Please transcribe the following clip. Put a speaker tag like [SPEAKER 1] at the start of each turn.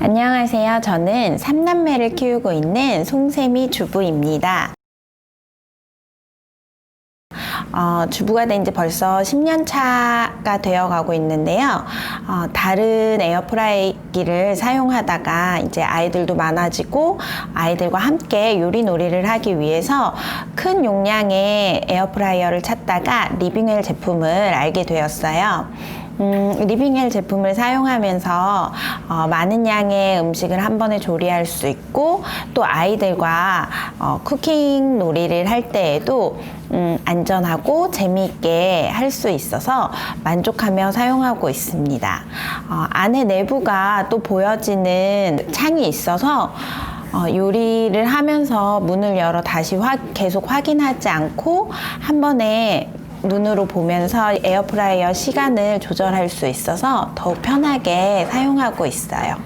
[SPEAKER 1] 안녕하세요. 저는 3남매를 키우고 있는 송세미 주부입니다. 어, 주부가 된 지 벌써 10년 차가 되어 가고 있는데요. 어, 다른 에어프라이기를 사용하다가 이제 아이들도 많아지고 아이들과 함께 요리 놀이를 하기 위해서 큰 용량의 에어프라이어를 찾다가 리빙웰 제품을 알게 되었어요. 음, 리빙헬 제품을 사용하면서 어, 많은 양의 음식을 한 번에 조리할 수 있고 또 아이들과 어, 쿠킹 놀이를 할 때에도 음, 안전하고 재미있게 할 수 있어서 만족하며 사용하고 있습니다. 어, 안에 내부가 또 보여지는 창이 있어서 어, 요리를 하면서 문을 열어 다시 확- 계속 확인하지 않고 한 번에 눈으로 보면서 에어프라이어 시간을 조절할 수 있어서 더욱 편하게 사용하고 있어요.